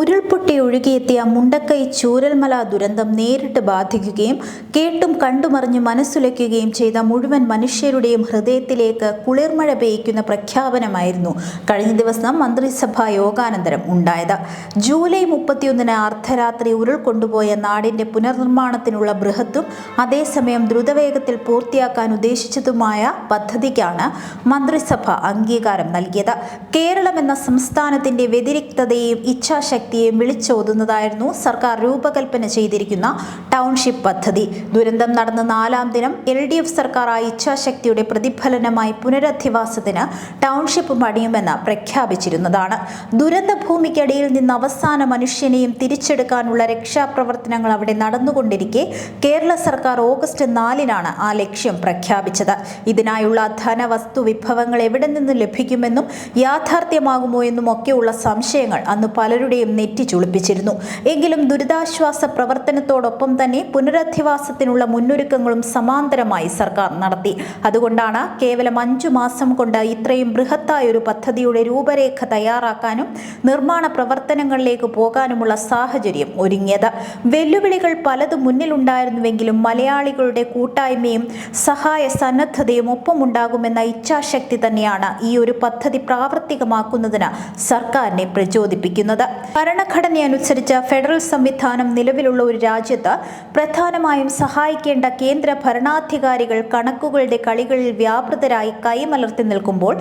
ഉരുൾപൊട്ടി ഒഴുകിയെത്തിയ മുണ്ടക്കൈ ചൂരൽമല ദുരന്തം നേരിട്ട് ബാധിക്കുകയും കേട്ടും കണ്ടുമറിഞ്ഞ് മനസ്സുലയ്ക്കുകയും ചെയ്ത മുഴുവൻ മനുഷ്യരുടെയും ഹൃദയത്തിലേക്ക് കുളിർമഴ പെയ്യ്ക്കുന്ന പ്രഖ്യാപനമായിരുന്നു കഴിഞ്ഞ ദിവസം മന്ത്രിസഭാ യോഗാനന്തരം ഉണ്ടായത്. ജൂലൈ മുപ്പത്തിയൊന്നിന് അർദ്ധരാത്രി ഉരുൾ കൊണ്ടുപോയ നാടിന്റെ പുനർനിർമ്മാണത്തിനുള്ള ബൃഹത്തും അതേസമയം ദ്രുതവേഗത്തിൽ പൂർത്തിയാക്കാൻ ഉദ്ദേശിച്ചതുമായ പദ്ധതിക്കാണ് മന്ത്രിസഭ അംഗീകാരം നൽകിയത്. കേരളം എന്ന സംസ്ഥാനത്തിന്റെ വ്യതിരിക്തതയെയും ഇച്ഛാശക്തിയെയും വിളിച്ചോതുന്നതായിരുന്നു സർക്കാർ രൂപകൽപ്പന ചെയ്തിരിക്കുന്ന ടൗൺഷിപ്പ് പദ്ധതി. ദുരന്തം നടന്ന നാലാം ദിനം എൽ ഡി എഫ് സർക്കാർ ആ ഇച്ഛാശക്തിയുടെ പ്രതിഫലനമായി പുനരധിവാസത്തിന് ടൗൺഷിപ്പ് പണിയുമെന്ന് പ്രഖ്യാപിച്ചിരുന്നതാണ്. ദുരന്തഭൂമിക്കടിയിൽ നിന്ന് അവസാന മനുഷ്യനെയും തിരിച്ചെടുക്കാനുള്ള രക്ഷാപ്രവർത്തനങ്ങൾ അവിടെ നടന്നുകൊണ്ടിരിക്കെ കേരള സർക്കാർ ഓഗസ്റ്റ് നാലിനാണ് ആ ലക്ഷ്യം പ്രഖ്യാപിച്ചത്. ഇതിനായുള്ള ധനവസ്തു വിഭവങ്ങൾ എവിടെ നിന്ന് ലഭിക്കുമെന്നും യാഥാർത്ഥ്യമാകുമോ എന്നും ഒക്കെയുള്ള സംശയങ്ങൾ അന്ന് പലരുടെയും നെറ്റി ചുളിപ്പിച്ചിരുന്നു. എങ്കിലും ദുരിതാശ്വാസ പ്രവർത്തനത്തോടൊപ്പം തന്നെ പുനരധിവാസത്തിനുള്ള മുന്നൊരുക്കങ്ങളും സമാന്തരമായി സർക്കാർ നടത്തി. അതുകൊണ്ടാണ് കേവലം അഞ്ചു മാസം കൊണ്ട് ഇത്രയും ബൃഹത്തായ ഒരു പദ്ധതിയുടെ രൂപരേഖ തയ്യാറാക്കാനും നിർമ്മാണ പ്രവർത്തനങ്ങളിലേക്ക് പോകാനുമുള്ള സാഹചര്യം ഒരുങ്ങിയത്. വെല്ലുവിളികൾ പലതും മുന്നിലുണ്ടായിരുന്നുവെങ്കിലും മലയാളികളുടെ കൂട്ടായ്മയും സഹായ സന്നദ്ധതയും ഒപ്പമുണ്ടാകുമെന്ന ഇച്ഛാശക്തി തന്നെയാണ് ഈ ഒരു പദ്ധതി പ്രാവർത്തികമാക്കുന്നതിന് സർക്കാരിനെ പ്രചോദിപ്പിക്കുന്നത്. ഭരണഘടനയനുസരിച്ച് ഫെഡറൽ സംവിധാനം നിലവിലുള്ള ഒരു രാജ്യത്ത് പ്രധാനമായും സഹായിക്കേണ്ട കേന്ദ്ര ഭരണാധികാരികൾ കണക്കുകളുടെ കളികളിൽ വ്യാപൃതരായി കൈമലർത്തി നിൽക്കുമ്പോൾ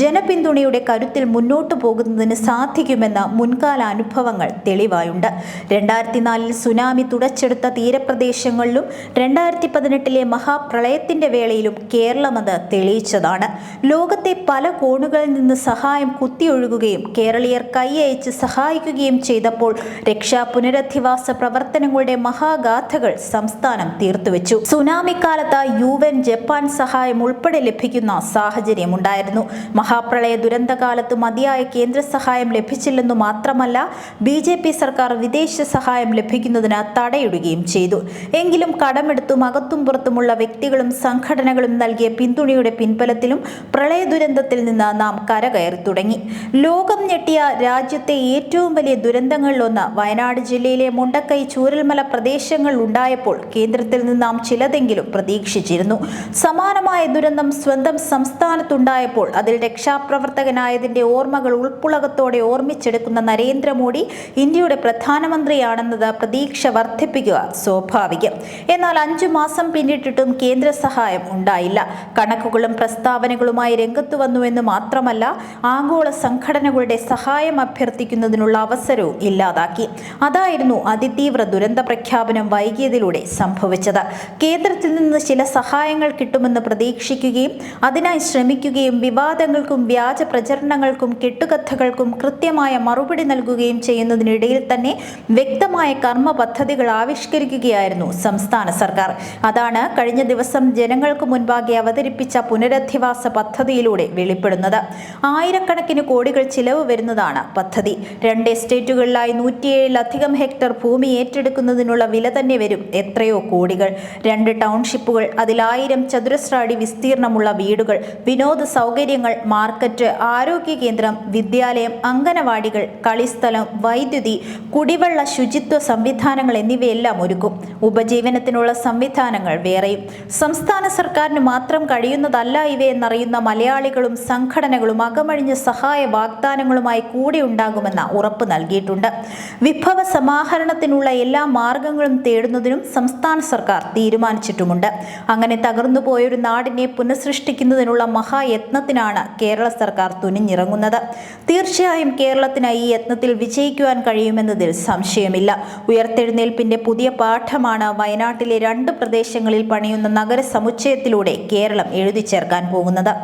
ജനപിന്തുണയുടെ കരുത്തിൽ മുന്നോട്ടു പോകുന്നതിന് സാധിക്കുമെന്ന മുൻകാല അനുഭവങ്ങൾ തെളിവായുണ്ട്. രണ്ടായിരത്തി നാലിൽ സുനാമി തുടച്ചെടുത്ത തീരപ്രദേശങ്ങളിലും രണ്ടായിരത്തി പതിനെട്ടിലെ മഹാപ്രളയത്തിന്റെ വേളയിലും കേരളം അത് തെളിയിച്ചതാണ്. ലോകത്തെ പല കോണുകളിൽ നിന്ന് സഹായം കുത്തിയൊഴുകുകയും കേരളീയർ കൈയയച്ച് സഹായിക്കുകയും ചെയ്തപ്പോൾ രക്ഷാ പുനരധിവാസ പ്രവർത്തനങ്ങളുടെ മഹാഗാഥകൾ സംസ്ഥാനം തീർത്തുവെച്ചു. സുനാമിക്കാലത്ത് യു എൻ ജപ്പാൻ സഹായം ഉൾപ്പെടെ ലഭിക്കുന്ന സാഹചര്യമുണ്ടായിരുന്നു. മഹാപ്രളയ ദുരന്തകാലത്ത് മതിയായ കേന്ദ്ര സഹായം ലഭിച്ചില്ലെന്നു മാത്രമല്ല ബി ജെ പി സർക്കാർ വിദേശ സഹായം ലഭിക്കുന്നതിന് തടയിടുകയും ചെയ്തു. എങ്കിലും കടമെടുത്തും അകത്തും പുറത്തുമുള്ള വ്യക്തികളും സംഘടനകളും നൽകിയ പിന്തുണയുടെ പിൻബലത്തിലും പ്രളയ ദുരന്തത്തിൽ നിന്ന് നാം കരകയറി തുടങ്ങി. ലോകം ഞെട്ടിയ രാജ്യത്തെ ഏറ്റവും വലിയ ദുരന്തങ്ങളിലൊന്ന് വയനാട് ജില്ലയിലെ മുണ്ടക്കൈ ചൂരൽമല പ്രദേശങ്ങളിൽ ഉണ്ടായപ്പോൾ കേന്ദ്രത്തിൽ നിന്ന് നാം ചിലതെങ്കിലും പ്രതീക്ഷിച്ചിരുന്നു. സമാനമായ ദുരന്തം സ്വന്തം സംസ്ഥാനത്തുണ്ടായപ്പോൾ അതിൽ രക്ഷാപ്രവർത്തകനായതിന്റെ ഓർമ്മകൾ ഉൾപ്പുളകത്തോടെ ഓർമ്മിച്ചെടുക്കുന്ന നരേന്ദ്രമോദി ഇന്ത്യയുടെ പ്രധാനമന്ത്രിയാണെന്നത് പ്രതീക്ഷ വർദ്ധിപ്പിക്കുക സ്വാഭാവികം. എന്നാൽ അഞ്ചു മാസം പിന്നിട്ടിട്ടും കേന്ദ്ര സഹായം ഉണ്ടായില്ല. കണക്കുകളും പ്രസ്താവനകളുമായി രംഗത്തു വന്നുവെന്ന് മാത്രമല്ല ആഗോള സംഘടനകളുടെ സഹായം അഭ്യർത്ഥിക്കുന്നതിനുള്ള അവസരവും ഇല്ലാതാക്കി. അതായിരുന്നു അതിതീവ്ര ദുരന്ത പ്രഖ്യാപനം വൈകിയതിലൂടെ സംഭവിച്ചത്. കേന്ദ്രത്തിൽ നിന്ന് ചില സഹായങ്ങൾ കിട്ടുമെന്ന് പ്രതീക്ഷിക്കുകയും അതിനായി ശ്രമിക്കുകയും വിവാദങ്ങൾക്കും വ്യാജ പ്രചരണങ്ങൾക്കും കെട്ടുകഥകൾക്കും കൃത്യമായ മറുപടി നൽകുകയും ചെയ്യുന്നതിനിടയിൽ തന്നെ വ്യക്തമായ കർമ്മ പദ്ധതികൾ ആവിഷ്കരിക്കുകയായിരുന്നു സംസ്ഥാന സർക്കാർ. അതാണ് കഴിഞ്ഞ ദിവസം ജനങ്ങൾക്ക് മുൻപാകെ അവതരിപ്പിച്ച പുനരധിവാസ പദ്ധതിയിലൂടെ വെളിപ്പെടുന്നത്. ആയിരക്കണക്കിന് കോടികൾ ചിലവ് വരുന്നതാണ് പദ്ധതി. രണ്ട് എസ്റ്റേറ്റുകളിലായി നൂറ്റിയേഴിലധികം ഹെക്ടർ ഭൂമി ഏറ്റെടുക്കുന്നതിനുള്ള വില തന്നെ വരും. എത്രയോ കോടികൾ. രണ്ട് ടൗൺഷിപ്പുകൾ അതിലായിരം ചതുരശ്ര അടി വിസ്തീർണമുള്ള വീടുകൾ വിനോദ സൗകര്യങ്ങൾ മാർക്കറ്റ് ആരോഗ്യ കേന്ദ്രം വിദ്യാലയം അംഗനവാടികൾ കളിസ്ഥലം വൈദ്യുതി കുടിവെള്ള ശുചിത്വ സംവിധാനങ്ങൾ എന്നിവയെല്ലാം ഒരുക്കും. ഉപജീവനത്തിനുള്ള സംവിധാനങ്ങൾ വേറെയും. സംസ്ഥാന സർക്കാരിന് മാത്രം കഴിയുന്നതല്ല ഇവയെന്നറിയുന്ന മലയാളികളും സംഘടനകളും അകമഴിഞ്ഞ സഹായ വാഗ്ദാനങ്ങളുമായി കൂടെ ഉണ്ടാകുമെന്ന ഉറപ്പ് നൽകിയിട്ടുണ്ട്. വിഭവ സമാഹരണത്തിനുള്ള എല്ലാ മാർഗങ്ങളും തേടുന്നതിനും സംസ്ഥാന സർക്കാർ തീരുമാനിച്ചിട്ടുമുണ്ട്. അങ്ങനെ തകർന്നുപോയൊരു നാടിനെ പുനഃസൃഷ്ടിക്കുന്നതിനുള്ള മഹായത്നത്തിനാണ് കേരള സർക്കാർ തുനിഞ്ഞിറങ്ങുന്നത്. തീർച്ചയായും കേരളത്തിന് ഈ യത്നത്തിൽ വിജയിക്കുവാൻ കഴിയുമെന്നതിൽ സംശയമില്ല. ഉയർത്തെഴുന്നേൽപ്പിന്റെ പുതിയ പാഠമാണ് വയനാട്ടിലെ രണ്ട് പ്രദേശങ്ങളിൽ പണിയുന്ന നഗരസമുച്ചയത്തിലൂടെ കേരളം എഴുതി ചേർക്കാൻ പോകുന്നത്.